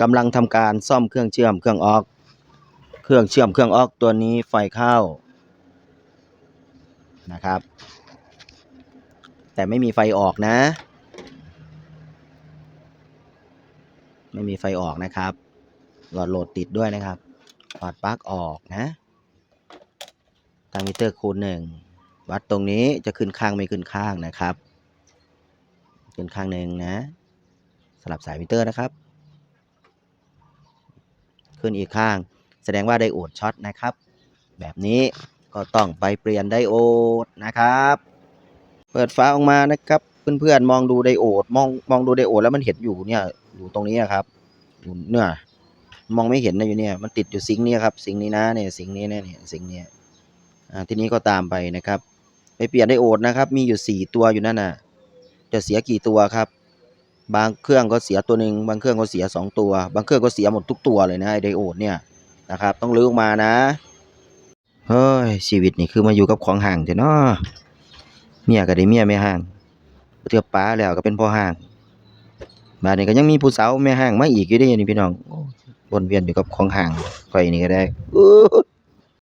กำลังทำการซ่อมเครื่องเชื่อมเครื่องออก เครื่องเชื่อมเครื่องออกตัวนี้ไฟเข้านะครับ แต่ไม่มีไฟออกนะ ไม่มีไฟออกนะครับ หลอดโหลดติดด้วยนะครับถอดปลั๊กออกนะตั้งมิเตอร์คูณหนึ่งวัดตรงนี้จะขึ้นข้างไม่ขึ้นข้างนะครับ ขึ้นข้างหนึ่งนะ สลับสายมิเตอร์นะครับ ขึ้นอีกข้าง แสดงว่าไดโอดช็อตนะครับ แบบนี้ก็ต้องไปเปลี่ยนไดโอดนะครับ เปิดฝาออกมานะครับ เพื่อนๆมองดูไดโอดมองมองดูไดโอดแล้วมันเห็นอยู่เนี่ยอยู่ตรงนี้อะครับอยู่เนี่ยมองไม่เห็นนะอยู่เนี่ยมันติดอยู่ซิงนี้ครับซิงนี้นะเนี่ยซิงนี้เนี่ยซิงนี้อ่าทีนี้ก็ตามไปนะครับ ไปเปลี่ยนไดโอดนะครับ มีอยู่สี่ตัวอยู่นั่นน่ะจะเสียกี่ตัวครับ บางเครื่องก็เสียตัวหนึ่งบางเครื่องก็เสียสองตัว บางเครื่องก็เสียหมดทุกตัวเลยนะไอไดโอดเนี่ยนะครับ ต้องลื้อออกมานะ เฮ้ย ชีวิตนี่คือมาอยู่กับของห่างเถอะเนาะเมียก็ได้เมียแม่ห่างเทือป้าแล้วก็เป็นพ่อห่างบ้านนี้ก็ยังมีผู้สาวแม่ห่างมาอีกอยู่เด้ยังนี่พี่น้องวนเวียนอยู่กับของห่างข่อยนี่ก็ได้